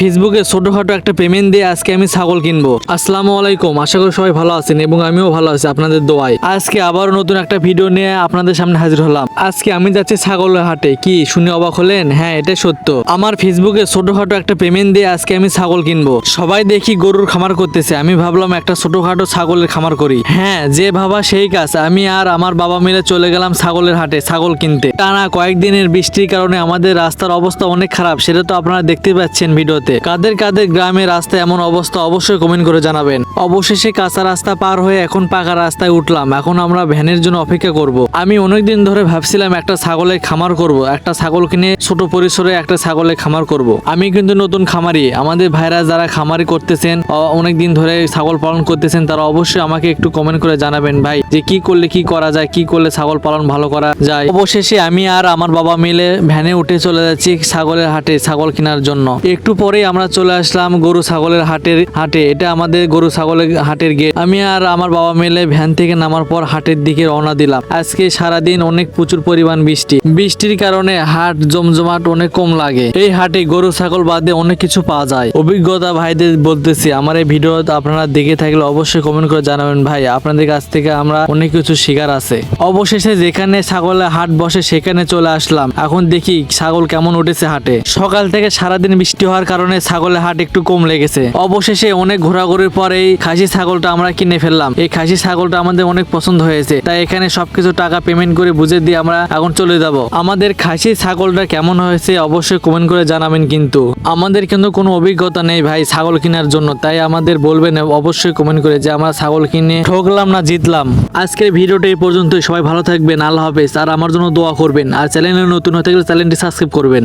ফেসবুকে ছোটোখাটো একটা পেমেন্ট দিয়ে আজকে আমি ছাগল কিনবো। আসসালামু আলাইকুম, আশা করি সবাই ভালো আছেন এবং আমিও ভালো আছি আপনাদের দোয়ায়। আজকে আবারও নতুন একটা ভিডিও নিয়ে আপনাদের সামনে হাজির হলাম। আজকে আমি যাচ্ছি ছাগলের হাটে, কি শুনে অবাক হলেন? হ্যাঁ এটা সত্য। আমার ফেসবুকে ছোটখাটো একটা পেমেন্ট দিয়ে আজকে আমি ছাগল কিনবো। সবাই দেখি গরুর খামার করতেছে, আমি ভাবলাম একটা ছোটখাটো ছাগলের খামার করি। হ্যাঁ যে ভাবা সেই কাজ, আমি আর আমার বাবা মিলে চলে গেলাম ছাগলের হাটে ছাগল কিনতে। টানা কয়েকদিনের বৃষ্টির কারণে আমাদের রাস্তার অবস্থা অনেক খারাপ, সেটা তো আপনারা দেখতে পাচ্ছেন ভিডিওতে কাদের কাদের গ্রামে রাস্তা এমন অবস্থা অবশ্যই কমেন্ট করে জানাবেন। অবশেষে কাঁচা রাস্তা পার হয়ে এখন পাকা রাস্তায় উঠলাম। এখন আমরা ভ্যানের জন্য অপেক্ষা করব। আমি অনেকদিন ধরে ভাবছিলাম একটা ছাগলের খামার করব। একটা ছাগল কিনে ছোট পরিসরে একটা ছাগলের খামার করব। আমি কিন্তু নতুন খামারি। আমাদের ভাইরা যারা খামারি করতেছেন অনেক দিন ধরে ছাগল পালন করতেছেন, তারা অবশ্যই আমাকে একটু কমেন্ট করে জানাবেন, ভাই, যে কি করলে কি করা যায়, কি করলে ছাগল পালন ভালো করা যায়। অবশেষে আমি আর আমার বাবা মিলে ভ্যানে উঠে চলে যাচ্ছি ছাগলের হাটে, ছাগল কেনার জন্য। একটু পরেই আমরা চলে আসলাম গরু ছাগলের হাটের হাটে। এটা আমাদের গরু ছাগলের হাটের গেট। আমি আর আমার বাবা মিলে ভ্যান থেকে নামার পর হাটের দিকে রওনা দিলাম। আজকে সারাদিন অনেক প্রচুর পরিমাণ বৃষ্টি। বৃষ্টির কারণে হাট জমজমাট অনেক কম লাগে। এই হাটে গরু ছাগল বাদে অনেক কিছু পাওয়া যায়। অভিজ্ঞতা ভাইদের বলতেছি, আমার এই ভিডিও আপনারা দেখে থাকলে অবশ্যই কমেন্ট করে জানাবেন, ভাই, আপনাদের কাছ থেকে আমরা অনেক কিছু শিকার আছে। অবশেষে যেখানে ছাগলের হাট বসে সেখানে চলে আসলাম। এখন দেখি ছাগল কেমন উঠেছে হাটে। সকাল থেকে সারাদিন বৃষ্টি হওয়ার কারণে ছাগলের হাট একটু কম লেগেছে। অবশেষে অনেক ঘোরাঘুরির পরে এই খাসি ছাগলটা আমরা কিনে ফেললাম। এই খাসি ছাগলটা আমাদের অনেক পছন্দ হয়েছে, তাই এখানে সবকিছু টাকা পেমেন্ট করে বুঝে দিয়ে আমরা এখন চলে যাব। আমাদের খাসি ছাগলটা কেমন হয়েছে অবশ্যই কমেন্ট করে জানাবেন কিন্তু। আমাদের কিন্তু কোনো অভিজ্ঞতা নেই ভাই ছাগল কেনার জন্য, তাই আমাদের বলবেন অবশ্যই কমেন্ট করে যে আমরা ছাগল কিনে ঠকলাম না জিতলাম। আজকের ভিডিওটা এই পর্যন্তই, সবাই ভালো থাকবেন, আল্লাহ হাফেজ, আর আমার জন্য দোয়া করবেন। আর চ্যানেলে নতুন হতে গেলে চ্যানেলটি সাবস্ক্রাইব করবেন।